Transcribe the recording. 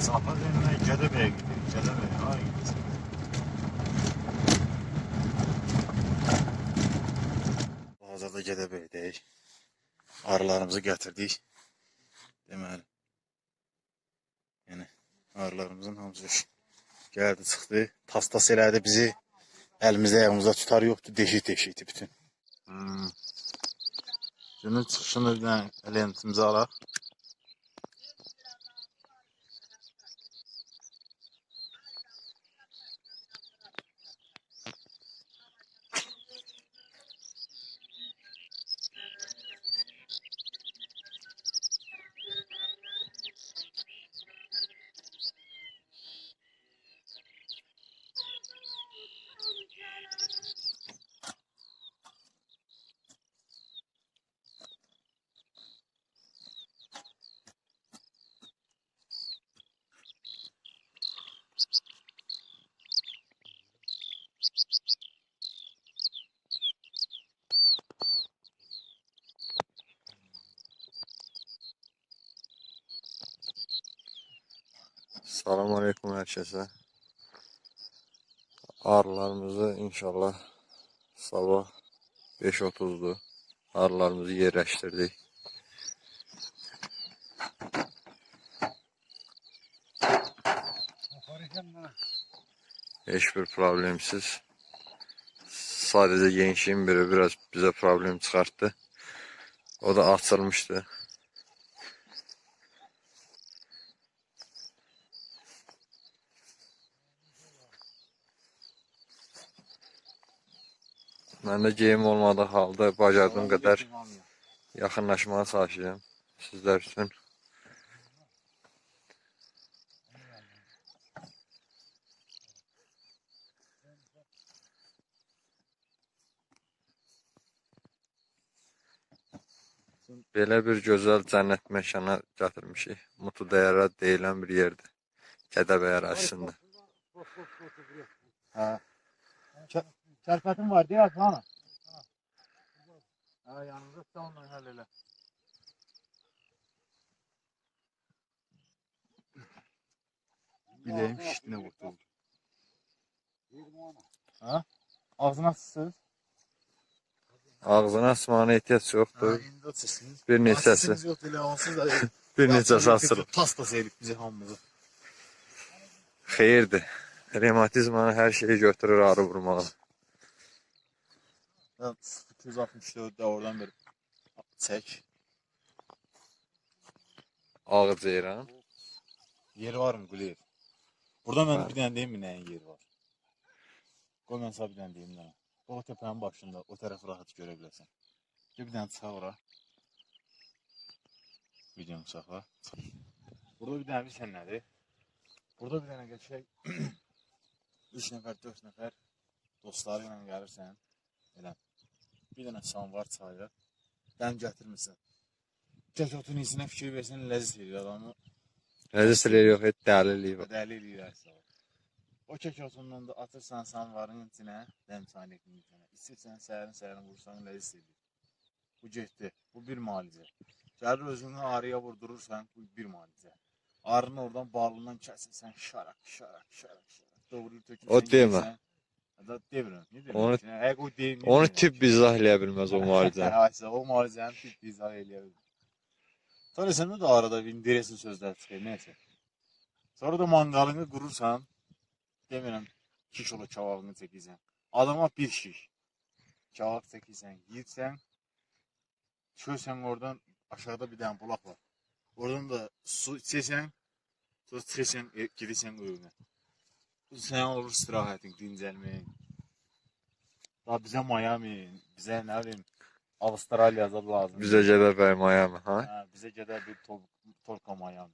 Sapa dönme Cedebe'ye gidiyor. Cedebe'ye. Ha gidiyor. Bazada Cedebe'ydeyik. Arılarımızı getirdik. Deməli. Yəni arılarımızın hamısı gəldi çıxdı. Tas-tas elədi bizi. Əlimizdə ayağımızda tutar yoxdur. Deşik-deşikdi bütün. Hmm. Günün çıxışını lentimizi alaq. Salam aleyküm herkese. Arılarımızı inşallah sabah 5.30'du. Arılarımızı yerleştirdik. Hiçbir problemsiz. Sadece gençliğin biri biraz bize problem çıkarttı. O da açılmıştı. Ben de geyim olmadığı halde bacardığım kadar yakınlaşmaya çalışacağım sizler için. Belə bir gözəl cənnət məkana gətirmişik. Mutu dəyərə deyilən bir yerdir. Gədəbəy ərazisində. Ha. Çarpatın var değil mi ha? Ha yanımızda da onunla hal elə. Bileğim şiştine kurtuldu. Ha? Ağzına sıçsız. Ağzına asmana ehtiyac yoxdur. indi. Bir neçəsi, elə onsuz da. bir neçəsi asılıb. Pastas yedik bizi hamımızı. Xeyirdir. Revmatizmanı hər şeyi götürür arı vurmağa. Ben 264 de oradan bir çek. Ağ ceyran. Yeri var mı Gülüyor? Burada ben bir tane diyeyim mi neyin yeri var? Koy ben sana bir tane diyeyim ne? O tepenin başında o tarafı rahat görebilirsin. Gel bir tane çıkar ora. Videonu sakla. Burada bir tane bir sen nedir? Burada bir tane geçecek. Üç nefer, dört nefer dostlarıyla gelirsen. Elə. Bir dənə san var çayda. Dəm gətirmirsən. Tək otun isinə fikir versən ləzzət edir adamı. Rəzisliyi yox, et dəliliyi var. Dəlil eləyirsə. O kək otundan da atırsan sanvarın içinə, dəm çaynekin içinə. İçirsən səhərin səhərin vursan ləzzət edir. Bu getdi. Bu bir müalicə. Gəlir özünü arıya vurdurursan, bu bir müalicə. Arını oradan balından kəsirsən, şarak, şarak, şarak, şarak. Doğru tökürsən. O demə. Yeyirsən. Da demirəm. Onu- o deyim. Onu tip izah eləyə bilməz o müalicə. Aysa o müalicəni tip izah eləyə bilir. Sonra səndə də arada bir interesli sözlər çıxır, nəysə. Sonra da manqalını qurursan, demirəm 2 kilo kebabını çəkirsən. Adama bir şiş kebab çəkirsən, yiyirsən, çölsən oradan aşağıda bir dənə bulaq var. Oradan da su içirsən, sonra çıxırsan, e, gedirsən sen olur istirahatin, dincelmeyin. Daha bize Miami, bize ne bileyim Avustralya da lazım. Bize Cedar Bey Miami ha? ha bize Cedar bir Tolka Miami.